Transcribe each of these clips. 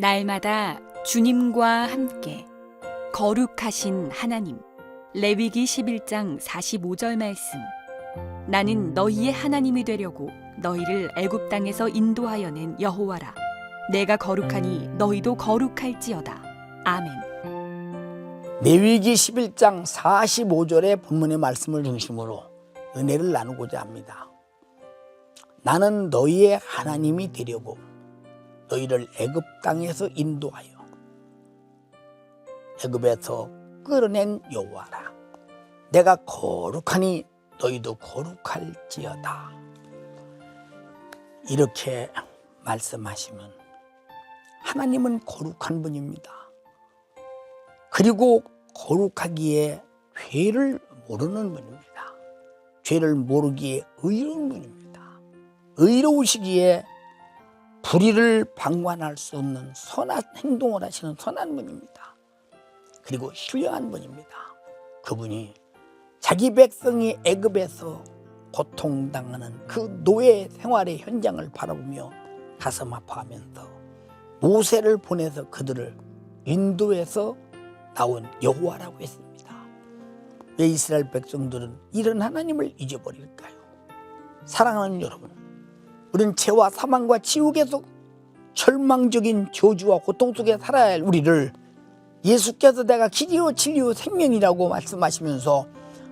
날마다 주님과 함께 거룩하신 하나님 레위기 11장 45절 말씀. 나는 너희의 하나님이 되려고 너희를 애굽 땅에서 인도하여 낸 여호와라. 내가 거룩하니 너희도 거룩할지어다. 아멘. 레위기 11장 45절의 본문의 말씀을 중심으로 은혜를 나누고자 합니다. 나는 너희의 하나님이 되려고 너희를 애굽 땅에서 인도하여 애굽에서 끌어낸 여호와라. 내가 거룩하니 너희도 거룩할지어다. 이렇게 말씀하시면 하나님은 거룩한 분입니다. 그리고 거룩하기에 죄를 모르는 분입니다. 죄를 모르기에 의로운 분입니다. 의로우시기에 불의를 방관할 수 없는 선한 행동을 하시는 선한 분입니다. 그리고 신령한 분입니다. 그분이 자기 백성이 애굽에서 고통당하는 그 노예 생활의 현장을 바라보며 가슴 아파하면서 모세를 보내서 그들을 인도해서 나온 여호와라고 했습니다. 왜 이스라엘 백성들은 이런 하나님을 잊어버릴까요? 사랑하는 여러분, 우리는 죄와 사망과 지옥에서 절망적인 저주와 고통 속에 살아야 할 우리를 예수께서 내가 길이요 진리요 생명이라고 말씀하시면서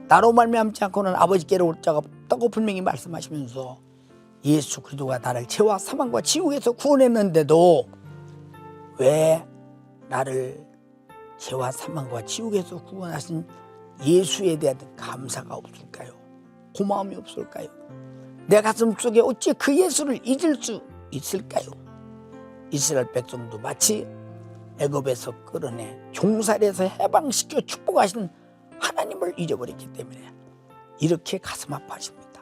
나로 말미암지 않고는 아버지께로 올 자가 없다고 분명히 말씀하시면서 예수 그리스도가 나를 죄와 사망과 지옥에서 구원했는데도 왜 나를 죄와 사망과 지옥에서 구원하신 예수에 대한 감사가 없을까요? 고마움이 없을까요? 내 가슴 속에 어찌 그 예수를 잊을 수 있을까요? 이스라엘 백성도 마치 애굽에서 끌어내 종살에서 해방시켜 축복하신 하나님을 잊어버렸기 때문에 이렇게 가슴 아파하십니다.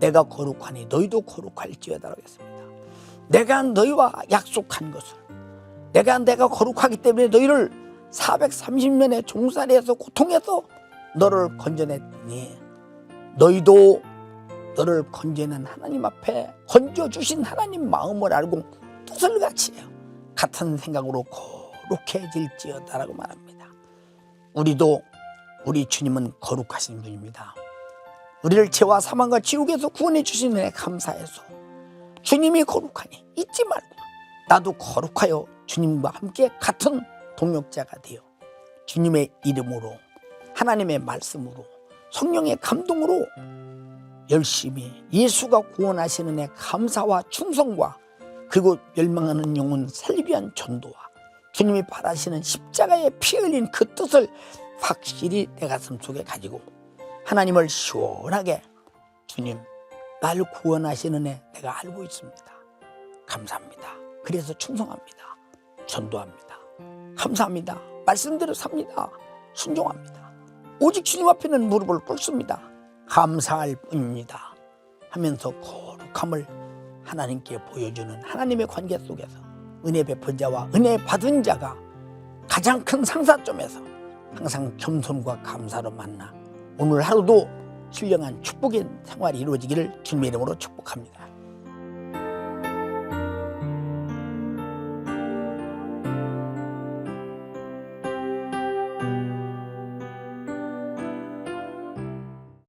내가 거룩하니 너희도 거룩할지어다라고 했습니다. 내가 너희와 약속한 것을 내가 내가 거룩하기 때문에 너희를 430년의 종살이에서 고통해서 너를 건져냈더니 너희도 너를 건져낸 하나님 앞에 건져주신 하나님 마음을 알고 뜻을 같이 해요. 같은 생각으로 거룩해질지어다라고 말합니다. 우리도 우리 주님은 거룩하신 분입니다. 우리를 죄와 사망과 지옥에서 구원해 주신 은혜 감사해서 주님이 거룩하니 잊지 말고 나도 거룩하여 주님과 함께 같은 동역자가 되어 주님의 이름으로 하나님의 말씀으로 성령의 감동으로 열심히 예수가 구원하시는 애 감사와 충성과 그리고 멸망하는 영혼 살리기 위한 전도와 주님이 바라시는 십자가의 피 흘린 그 뜻을 확실히 내 가슴 속에 가지고 하나님을 시원하게 주님 날 구원하시는 애 내가 알고 있습니다. 감사합니다. 그래서 충성합니다. 전도합니다. 감사합니다. 말씀대로 삽니다. 순종합니다. 오직 주님 앞에는 무릎을 꿇습니다. 감사할 뿐입니다. 하면서 거룩함을 하나님께 보여주는 하나님의 관계 속에서 은혜 베푼 자와 은혜 받은 자가 가장 큰 상사점에서 항상 겸손과 감사로 만나 오늘 하루도 신령한 축복의 생활이 이루어지기를 주님의 이름으로 축복합니다.